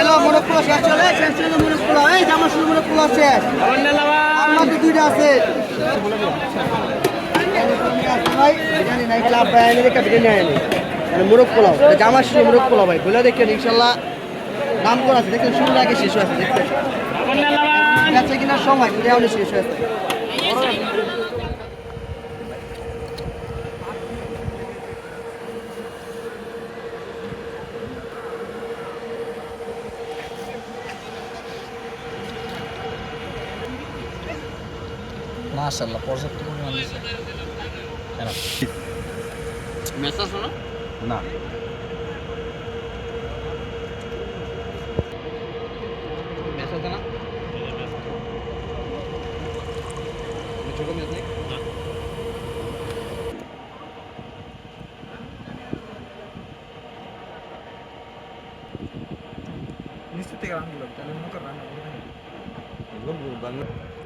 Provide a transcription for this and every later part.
এলো মনে পোলা শেষ চলে শেষ চলে মনে পোলা এই জামা শুরু মনে পোলা শেষ। আমার তো দুইটা আছে। মুরগ পোলাও জামা শুরু মুরগ পোলাও ভাই বলে দেখেন ইনশাল্লাহ দাম করা আছে? দেখেন শুরু আগে শেষ হয়েছে দেখতেন বেচা কিনার সময় শেষ হয়েছে। মাশাল্লাহ পর্যাপ্ত পরিমাণ দিছে। মেসেজ হলো? না। মেসেজ না ছোট মেসেজ নেই? নিশ্চিত থেকে রান্না করলাম তাহলে মুখে রান্না করতে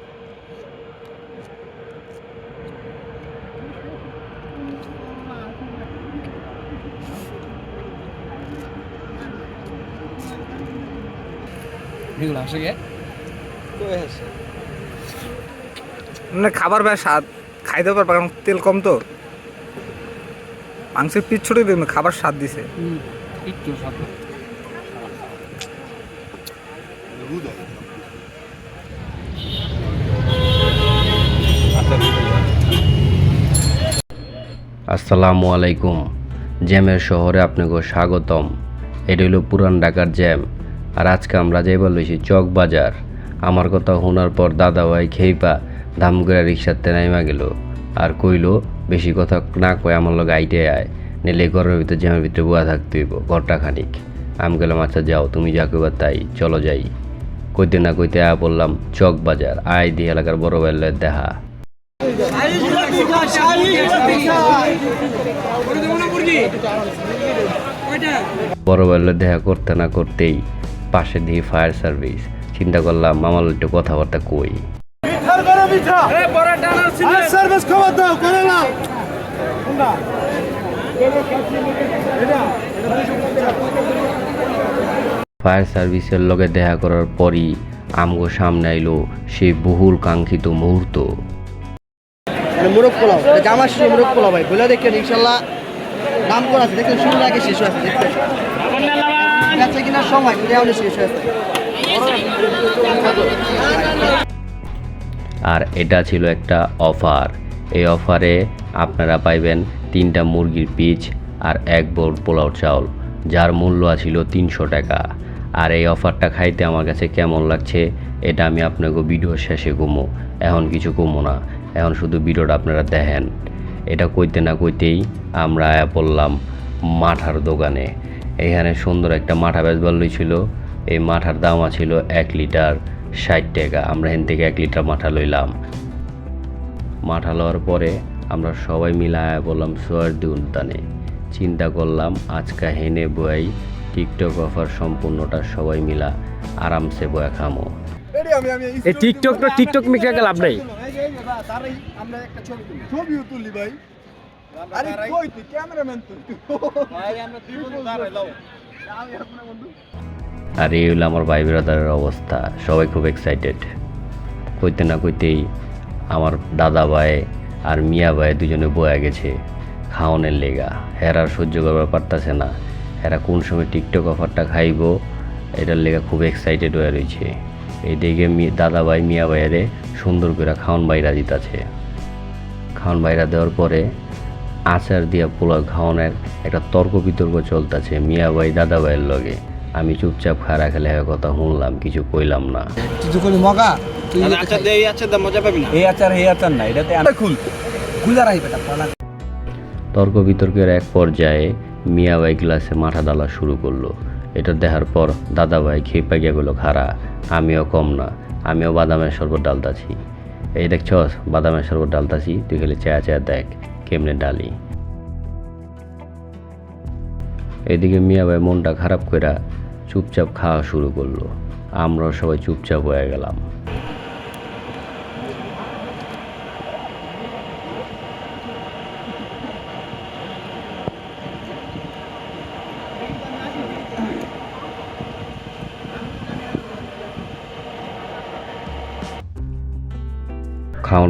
এগুলো আসে গে মানে খাবার বেশ স্বাদ খাইতে পারবা কারণ তেল কম তো। মাংসের পিস ছোট দিন খাবার স্বাদ দিছে। আসসালামু আলাইকুম। জ্যামের শহরে আপনাকে স্বাগতম। এটা হলো পুরান ঢাকার জ্যাম। আর আজকে আমরা যাইবার লইছি চক বাজার। আমার কথা শোনার পর দাদা ভাই খেইপা দাম করে রিক্সাতে নাইমা গেল। আর কইলো, বেশি কথা না কয়, আমার লোক আইটে আয়। নিলে ঘরের ভিতরে জ্যামের ভিতরে বুয়া থাকতে হইব, ঘরটা খানিক। আমি গেলাম আচ্ছা যাও, তুমি যা কইবা তাই, চলো যাই। কইতে না কইতে আয়া বললাম, চক বাজার, আয় দিয়ে এলাকার বড় বাইলের দেখা। বড় বেলা দেখা করতে না করতেই পাশে দিয়ে ফায়ার সার্ভিস। চিন্তা করলাম মামাল একটু কথাবার্তা কই। সার্ভিস খবর দাও করে নাও। ফায়ার সার্ভিসের লগে দেখা করার পরই আমগো সামনে আইলো সেই বহুল কাঙ্ক্ষিত মুহূর্ত। মুরগ পোলাও শুরু মুরগ পোলাও ভাই। বলে দেখেন ইনশাল্লাহ দাম করা আছে। দেখেন শুরু আগে শেষ বেচা কিনার সময় শেষ আর এটা ছিল একটা অফার। এই অফারে আপনারা পাইবেন তিনটা মুরগির পিচ আর এক বোল পোলাও চাউল, যার মূল্য ছিল তিনশো টাকা। আর এই অফারটা খাইতে আমার কাছে কেমন লাগছে, এটা আমি আপনাকে ভিডিও শেষে কমো এখন কিছু কমো না, এখন শুধু ভিডিওটা আপনারা দেখেন। এটা কইতে না কইতেই আমরা পড়লাম মাঠার দোকানে। এখানে সুন্দর একটা মাঠা বেচবার ছিল। এই মাঠার দাম ছিল এক লিটার ষাট টাকা। আমরা এখান থেকে এক লিটার মাঠা লইলাম। মাঠা লওয়ার পরে আমরা সবাই মিলায় বললাম সোয়ার্দি উদ্যানে চিন্তা করলাম আজকা হেনে বই টিকটক অফার সম্পূর্ণটা সবাই মিলা আরামসে বয়া খামো। এই টিকটক তো টিকটক মিক্রা লাভ নাই। তুলি ভাই। আরে কই তুই? ক্যামেরাম্যান তুই ভাই আমরা দুই বন্ধু দাঁড়াইলাম আর এই হলো আমার ভাই ব্রাদারের অবস্থা। সবাই খুব এক্সাইটেড কইতে না কইতেই আমার দাদা ভাই আর মিয়া ভাই দুজনে বয়া গেছে খাওয়ানোর লেগা। হেরার সহ্য করবার পারতাছে না। হেরা কোন সময় টিকটক অফারটা খাইবো এটার লেগা খুব এক্সাইটেড হয়ে রয়েছে এইদিকে মি- দাদা ভাই মিয়া ভাইয়ারে সুন্দর করে খাওয়ান বাইরা দিতাছে। খাওয়ান বাইরা দেওয়ার পরে আচার দিয়া পোলাও খাওয়ানোর একটা তর্ক বিতর্ক চলতেছে মিয়া ভাই দাদা ভাইয়ের লগে। আমি চুপচাপ খারা খেলে কথা শুনলাম কিছু কইলাম না। কিছু মগা? এই মজা পাবি না। এই আচার এই আচার না এটাতে খুল। খুলে রাখি তর্ক বিতর্কের এক পর্যায়ে মিয়া ভাই গ্লাসে মাথা ডালা শুরু করল। এটা দেখার পর দাদা ভাই খেপে গিয়ে গেলো খারা আমিও কম না আমিও বাদামের শরবত ডালতাছি। এই দেখছস বাদামের শরবত ডালতাছি তুই খেলে চেয়া চেয়া দেখ। কেমনে ডালি? এদিকে মিয়া ভাই মনটা খারাপ করে চুপচাপ খাওয়া শুরু করল। আমরাও সবাই চুপচাপ হয়ে গেলাম।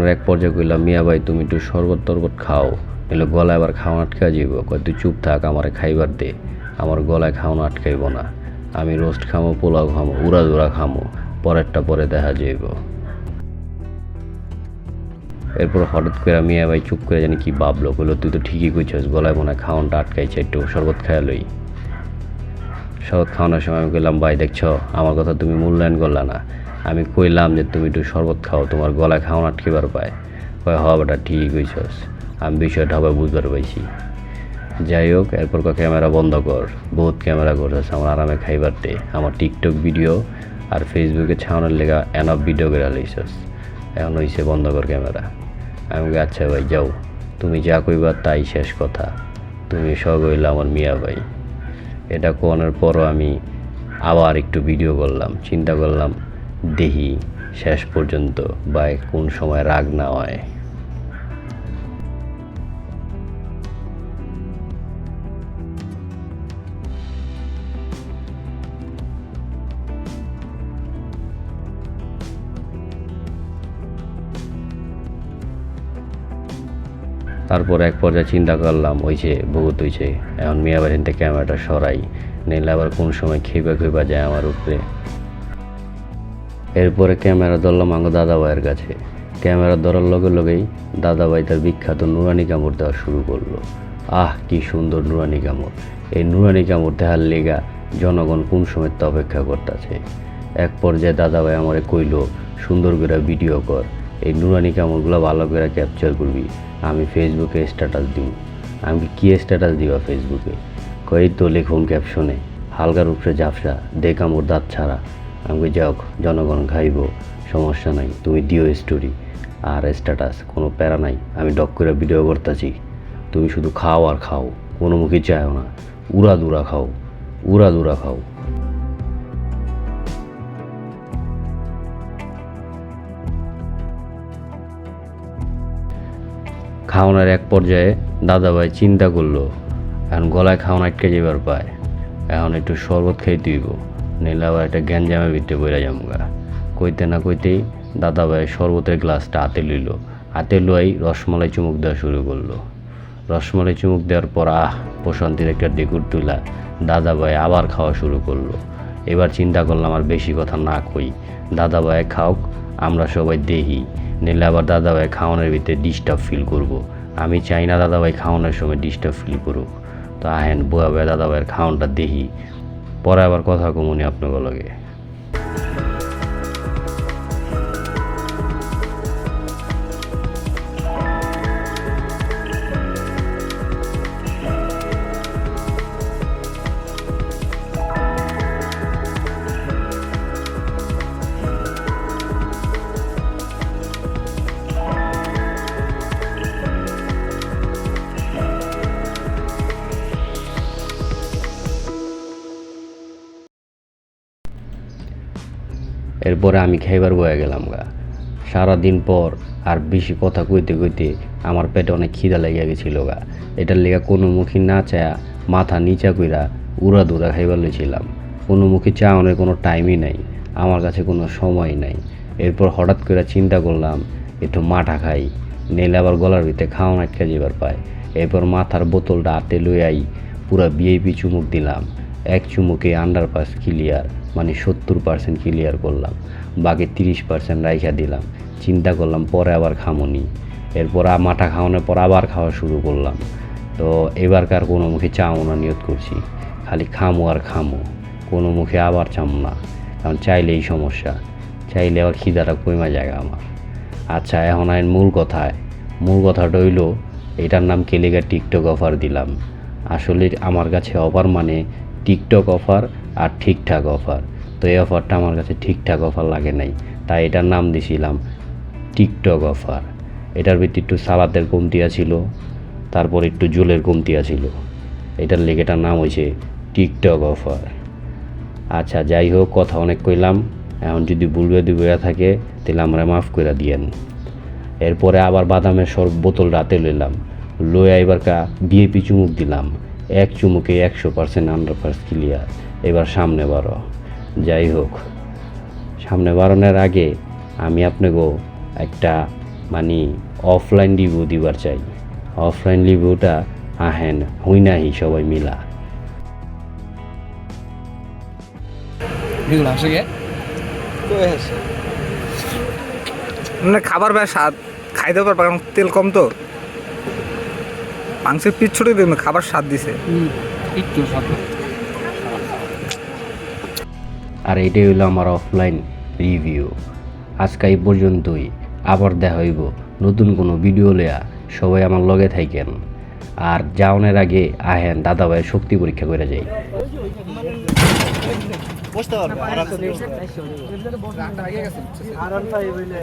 খাওয়ানোর এক পর্যায়ে কইলাম, মিয়া ভাই, তুমি একটু শরবত টরবত খাও এলে গলায় আবার খাওয়ানো আটকা যাইব। কয়, তুই চুপ থাক, আমারে খাইবার দে, আমার গলায় খাওয়ানো আটকাইব না। আমি রোস্ট খামো, পোলাও খামো উড়া দুরা খামো, পরেরটা পরে দেখা যাইব। এরপর হঠাৎ করে মিয়া ভাই, চুপ করে জানি কি ভাবলো? কইলো, তুই তো ঠিকই কইছস, গলায় মনে হয় খাওয়ানটা আটকাইছে, একটু শরবত খাইয়া লই। শরবত খাওয়ানোর সময় আমি কইলাম, ভাই, দেখছ, আমার কথা তুমি মূল্যায়ন করলা না। আমি কইলাম যে তুমি একটু শরবত খাও, তোমার গলায় খাওয়ান আটকেবার পায়। কয় হ বেটা, ঠিকই কইছস। আমি বিষয়টা হবে বুঝবার পাইছি। যাই হোক, এরপর কয়, ক্যামেরা বন্ধ কর। বহুত ক্যামেরা করতেছ আমার আরামে খাইবার দে। আমার টিকটক ভিডিও আর ফেসবুকে ছাউনের লেগা এনফ ভিডিও করে লইছস। এখন হইছে বন্ধ কর ক্যামেরা। আমি আচ্ছা ভাই, যাও। তুমি যা কইবা তাই শেষ কথা। তুমি সব হইলে আমার মিয়া ভাই। এটা কোয়ানোর পরও আমি আবার একটু ভিডিও করলাম, চিন্তা করলাম দেখি শেষ পর্যন্ত বা কোন সময় রাগ না হয়। তারপর এক পর্যায়ে চিন্তা করলাম, ওই যে বহুত হইছে এখন মিয়া থেকে ক্যামেরাটা সরাই, নিলে আবার কোন সময় খেপা খেপা যায় আমার উপরে? এরপরে ক্যামেরা ধরলাম আঙ্গ দাদা ভাইয়ের কাছে। ক্যামেরা ধরার লগে লগেই দাদা ভাই তার বিখ্যাত নুরানি কামড় দেওয়া শুরু করল। আহ, কি সুন্দর নুরানি কামড়। এই নুরানি কামড় দেখার লেগা জনগণ কোন সময় তো অপেক্ষা করতেছে? এক পর্যায়ে দাদা ভাই আমারে কইলো, সুন্দর করে ভিডিও কর। এই নুরানি কামড়গুলো ভালো করে ক্যাপচার করবি। আমি ফেসবুকে স্ট্যাটাস দিব। আমি কি স্ট্যাটাস দিবা ফেসবুকে কই তো লেখুন ক্যাপশনে হালকার উপরে ঝাপসা, দে কামড় দাঁত ছাড়া। আমি যাওক, জনগণ খাইব, সমস্যা নাই, তুমি দিও স্টোরি আর স্ট্যাটাস কোনো প্যারা নাই, আমি ডক করে ভিডিও করতেছি। তুমি শুধু খাও আর খাও, কোনো মুখে চাও না, উড়া দুরা খাও, উড়া দুরা খাও। খাওয়ানোর এক পর্যায়ে দাদাভাই চিন্তা করল, এখন গলায় খাওয়ানো আটকে যাবার পায়, এখন একটু শরবত খাইতে হইব নিলে আবার একটা গ্যাঞ্জামের ভিতরে বইরা যামগা কইতে না কইতেই দাদা দাদাভাই শরবতের গ্লাসটা হাতে লইল। হাতে লই রসমালাই চুমুক দেওয়া শুরু করল। রসমালাই চুমুক দেওয়ার পর আহ, প্রশান্তির একটা ডেকুর তুলা দাদা দাদাভাই আবার খাওয়া শুরু করল। এবার চিন্তা করলাম আর বেশি কথা না কই। দাদাভাই খাওক, আমরা সবাই দেখি নিলে আবার দাদাভাই খাওয়ানোর ভিতরে ডিস্টার্ব ফিল করব। আমি চাই না দাদাভাই খাওয়ানোর সময় ডিস্টার্ব ফিল করুক। তো আহেন, বুয়া ভাই, দাদাভাইয়ের খাওয়ানটা দেখি পরে আবার কথা কমুনি আপনাকে লগে। এরপরে আমি খাইবার বয়ে গেলাম গা। সারাদিন পর আর বেশি কথা কইতে কইতে আমার পেটে অনেক খিদা লেগে গেছিল গা। এটার লেগা কোনো মুখী না চায়া মাথা নিচা কইরা উড়া দুরা খাইবার লইছিলাম। কোনো মুখী চাওয়ানোর কোনো টাইমই নাই, আমার কাছে কোনো সময় নাই। এরপর হঠাৎ করে চিন্তা করলাম, একটু মাঠা খাই নেলে আবার গলার ভিতরে খাওয়ান আটকে যাবার পায়। এরপর মাথার বোতলটা হাতে লই আই পুরা বিএপি চুমুক দিলাম, এক চুমুকে আন্ডার পাস ক্লিয়ার। মানে সত্তর পার্সেন্ট ক্লিয়ার করলাম। বাকি তিরিশ পার্সেন্ট রাইখা দিলাম। চিন্তা করলাম পরে আবার খামনি। এরপর মাঠা খাওয়ানোর পর আবার খাওয়া শুরু করলাম। তো এবারকার কোনো মুখে চাও না নিয়ত করছি। খালি খামো আর খামো। কোনো মুখে আবার চাম না। কারণ চাইলেই সমস্যা। চাইলে আবার খিদাটা কমা জায়গা আমার। আচ্ছা এখন আইন মূল কথায়। মূল কথাটা হইল, এটার নাম কেলেগা টিকটক অফার দিলাম। আসলে আমার কাছে অফার মানে টিকটক অফার আর ঠিকঠাক অফার। তো এই অফারটা আমার কাছে ঠিকঠাক অফার লাগে নাই। তাই এটার নাম দিছিলাম টিকটক অফার। এটার ভিত্তি একটু সালাদের কমতি ছিল তারপর একটু জোলের কমতি ছিল এটার লেগে এটার নাম হয়েছে টিকটক অফার। আচ্ছা যাই হোক, কথা অনেক কইলাম। এখন যদি ভুলবে দিবে থাকে, তাহলে আমরা মাফ করে দিয়েন। এরপরে আবার বাদামের সর বোতল রাতে লইলাম। লইয়া এবার কা বিএপি চুমুক দিলাম। এক চুমুকে একশো পার্সেন্ট আন্ডার পার্স ক্লিয়ার এবার সামনে বারো যাই হোক সামনে বাড়ানোর আগে আমি আপনাকেও একটা মানে অফলাইন রিভিউ দিবার চাই। অফলাইন রিভিউটা আহেন হুই নাহি সবাই মিলা। মানে খাবার বেশ স্বাদ। খাইতে পারবা কারণ তেল কম তো। মাংসের পিচ ছোটো খাবার স্বাদ দিছে। আর এটাই হলো আমার অফলাইন রিভিউ আজকে এই পর্যন্তই আবার দেখা হইব নতুন কোনো ভিডিও লেয়া সবাই আমার লগে থাকেন আর যাওনের আগে আহেন দাদাভাই শক্তি পরীক্ষা করে যাই। বসতে পারব আর আর ফাইভ হইলে